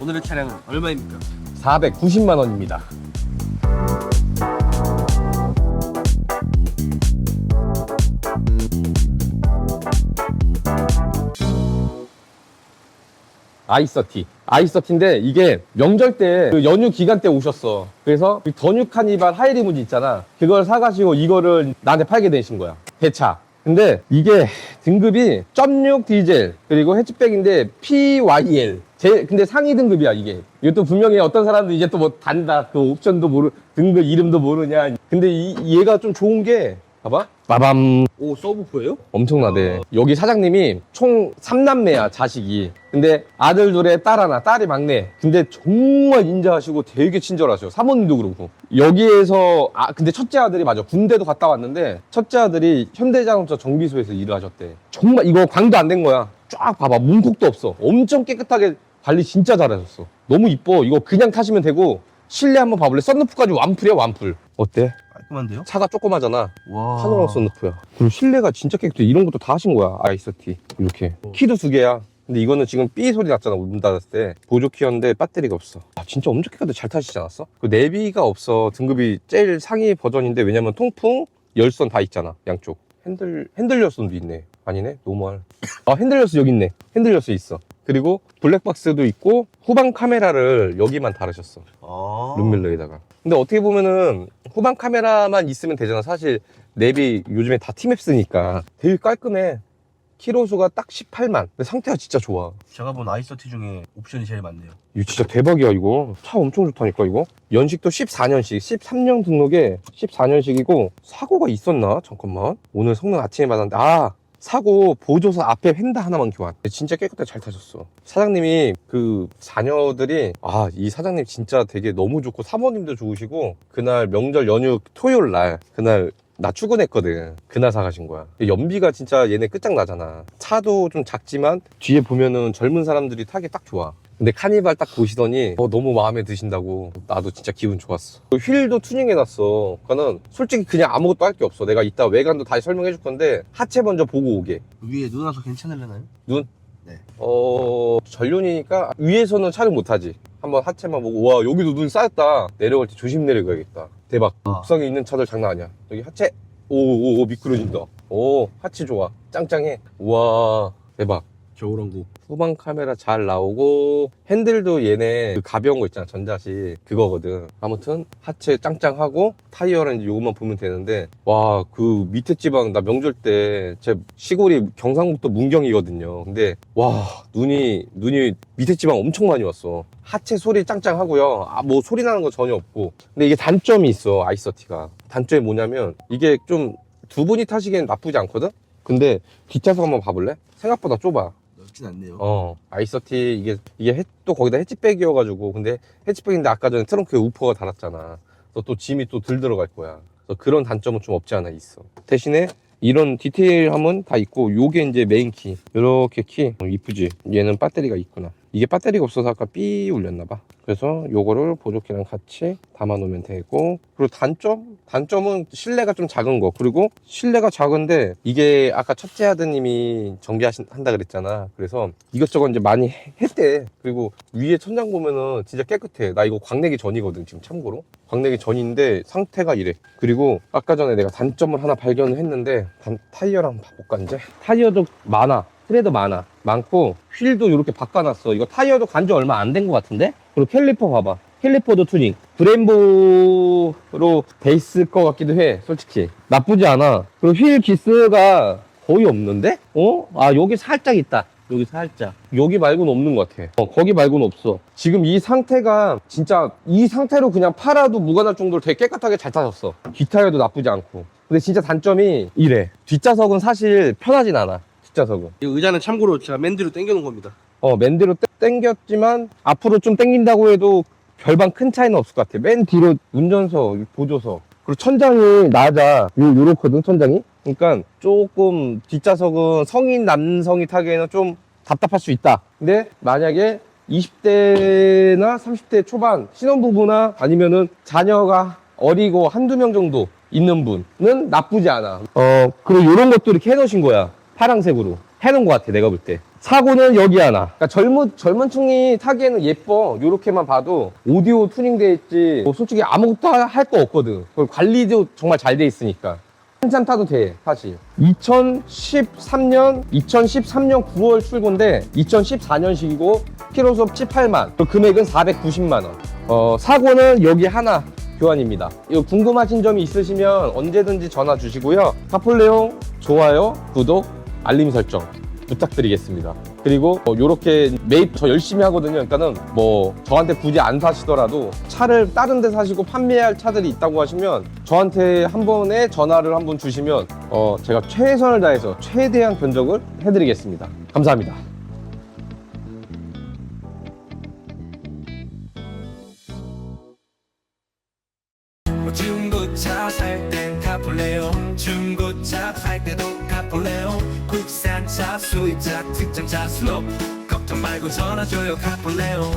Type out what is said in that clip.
오늘의 차량은 얼마입니까? 490만 원입니다. 아이서티. 아이서티인데 이게 명절 때 그 연휴 기간 때 오셨어. 그래서 그 더뉴 카니발 하이리무진 있잖아. 그걸 사가지고 이거를 나한테 팔게 되신 거야. 대차. 근데 이게 등급이 0.6 디젤 그리고 해치백인데 PYL 제 근데 상위 등급이야 이게 이것도 분명히 어떤 사람도 이제 또 뭐 단다 그 옵션도 모르 등급 이름도 모르냐 근데 이, 얘가 좀 좋은 게 봐봐 빠밤 오 서브프예요? 엄청나대. 여기 사장님이 총 3남매야, 자식이. 근데 아들 둘에 딸 하나, 딸이 막내. 근데 정말 인자하시고 되게 친절하셔. 사모님도 그렇고. 여기에서, 아, 근데 첫째 아들이 맞아. 군대도 갔다 왔는데, 첫째 아들이 현대자동차 정비소에서 일을 하셨대. 정말 이거 광도 안 된 거야. 쫙 봐봐. 문콕도 없어. 엄청 깨끗하게 관리 진짜 잘하셨어. 너무 이뻐. 이거 그냥 타시면 되고, 실내 한번 봐볼래? 썬루프까지 완풀이야, 완풀. 어때? 깔끔한데요? 차가 조그마잖아. 와. 파노라마 썬루프야. 그리고 실내가 진짜 깨끗해. 이런 것도 다 하신 거야. 아이서티. 이렇게. 키도 두 개야. 근데 이거는 지금 삐 소리 났잖아. 문 닫았을 때. 보조 키였는데 배터리가 없어. 아, 진짜 엄청 깨끗해. 잘 타시지 않았어? 그 내비가 없어. 등급이 제일 상위 버전인데 왜냐면 통풍, 열선 다 있잖아. 양쪽. 핸들, 핸들 열선도 있네. 아니네? 노멀. 아, 핸들 열선 여기 있네. 핸들 열선 있어. 그리고 블랙박스도 있고 후방 카메라를 여기만 달으셨어. 아. 룸밀러에다가. 근데 어떻게 보면은 후방 카메라만 있으면 되잖아. 사실 내비 요즘에 다 티맵 쓰니까 되게 깔끔해. 키로수가 딱 18만. 근데 상태가 진짜 좋아. 제가 본 아이서티 중에 옵션이 제일 많네요. 이거 진짜 대박이야 이거. 차 엄청 좋다니까 이거. 연식도 14년식, 13년 등록에 14년식이고 사고가 있었나? 잠깐만. 오늘 성능 아침에 받았는데 아 사고 보조서 앞에 휀다 하나만 교환. 진짜 깨끗하게 잘 타셨어. 사장님이 그 자녀들이 아 이 사장님 진짜 되게 너무 좋고 사모님도 좋으시고 그날 명절 연휴 토요일 날 그날 나 출근했거든. 그날 사가신 거야. 연비가 진짜 얘네 끝장나잖아. 차도 좀 작지만 뒤에 보면은 젊은 사람들이 타기 딱 좋아. 근데 카니발 딱 보시더니 어, 너무 마음에 드신다고 나도 진짜 기분 좋았어. 그 휠도 투닝해놨어. 그거는 솔직히 그냥 아무것도 할 게 없어. 내가 이따 외관도 다시 설명해 줄 건데 하체 먼저 보고 오게. 위에 눈 와서 괜찮을려나요? 눈? 네. 어 전륜이니까 위에서는 촬영 못하지. 한번 하체만 보고 와 여기도 눈 쌓였다. 내려갈 때 조심 내려가야겠다. 대박. 아. 옥상에 있는 차들 장난 아니야. 여기 하체. 오오오 미끄러진다. 오 하체 좋아. 짱짱해. 우와 대박. 겨울왕국. 후방 카메라 잘 나오고 핸들도 얘네 그 가벼운 거 있잖아 전자식. 그거거든. 아무튼 하체 짱짱하고 타이어는 요것만 보면 되는데 와 그 밑에 지방 나 명절 때 제 시골이 경상북도 문경이거든요. 근데 와 눈이 눈이 밑에 지방 엄청 많이 왔어. 하체 소리 짱짱하고요. 아 뭐 소리 나는 거 전혀 없고. 근데 이게 단점이 있어 아이서티가. 단점이 뭐냐면 이게 좀 두 분이 타시기엔 나쁘지 않거든? 근데 뒷좌석 한번 봐볼래? 생각보다 좁아 넓진 않네요. 어 아이서티 이게 이게 해- 또 거기다 해치백이어가지고 근데 해치백인데 아까 전에 트렁크에 우퍼가 달았잖아. 그래서 또 짐이 또 덜 들어갈 거야. 그래서 그런 단점은 좀 없지 않아 있어. 대신에 이런 디테일함은 다 있고 요게 이제 메인 키. 이렇게 키. 어, 이쁘지? 얘는 배터리가 있구나 이게 배터리가 없어서 아까 삐 울렸나 봐. 그래서 요거를 보조키랑 같이 담아 놓으면 되고 그리고 단점? 단점은 실내가 좀 작은 거. 그리고 실내가 작은데 이게 아까 첫째 아드님이 정비한다 그랬잖아. 그래서 이것저것 이제 많이 해- 했대. 그리고 위에 천장 보면은 진짜 깨끗해. 나 이거 광내기 전이거든 지금 참고로. 광내기 전인데 상태가 이래. 그리고 아까 전에 내가 단점을 하나 발견을 했는데 단- 타이어랑 봐볼까 이제? 타이어도 많아 트레도 많아. 많고 휠도 이렇게 바꿔놨어. 이거 타이어도 간지 얼마 안 된 것 같은데? 그리고 캘리퍼 봐봐. 캘리퍼도 브렘보로 돼 있을 것 같기도 해 솔직히. 나쁘지 않아. 그리고 휠 기스가 거의 없는데? 어? 아 여기 살짝 있다. 여기 살짝. 여기 말고는 없는 것 같아. 어, 거기 말고는 없어. 지금 이 상태가 진짜 이 상태로 그냥 팔아도 무관할 정도로 되게 깨끗하게 잘 타셨어. 뒷타이어도 나쁘지 않고. 근데 진짜 단점이 이래. 뒷좌석은 사실 편하진 않아 뒷좌석은 이 의자는 참고로 제가 맨 뒤로 당겨놓은 겁니다. 어, 맨 뒤로 땡- 땡겼지만 앞으로 좀 땡긴다고 해도 별반 큰 차이는 없을 것 같아. 맨 뒤로 운전석, 보조석. 그리고 천장이 낮아. 요, 요렇거든, 천장이. 그러니까 조금 뒷좌석은 성인 남성이 타기에는 좀 답답할 수 있다. 근데 만약에 20대나 30대 초반 신혼부부나 아니면은 자녀가 어리고 한두 명 정도 있는 분은 나쁘지 않아. 어, 그리고 요런 것도 이렇게 해놓으신 거야. 파랑색으로. 해놓은 것 같아, 내가 볼 때. 사고는 여기 하나. 그러니까 젊은 젊은 층이 타기에는 예뻐. 요렇게만 봐도 오디오 튜닝 돼 있지. 뭐 솔직히 아무것도 할 거 없거든. 그리고 관리도 정말 잘 돼 있으니까. 한참 타도 돼, 사실. 2013년, 2013년 9월 출고인데 2014년식이고 키로수 18만. 그 금액은 490만 원. 어, 사고는 여기 하나 교환입니다. 이거 궁금하신 점이 있으시면 언제든지 전화 주시고요. 카폴레옹 좋아요, 구독, 알림 설정 부탁드리겠습니다. 그리고 어, 요렇게 매입 저 열심히 하거든요. 그러니까는 뭐 저한테 굳이 안 사시더라도 차를 다른 데 사시고 판매할 차들이 있다고 하시면 저한테 한 번에 전화를 한 번 주시면 어, 제가 최선을 다해서 최대한 견적을 해드리겠습니다. 감사합니다. 뭐 중고차 중고차 팔 때도 카폴레온 수입차 특장차 수업 걱정 말고 전화 줘요 카폴레온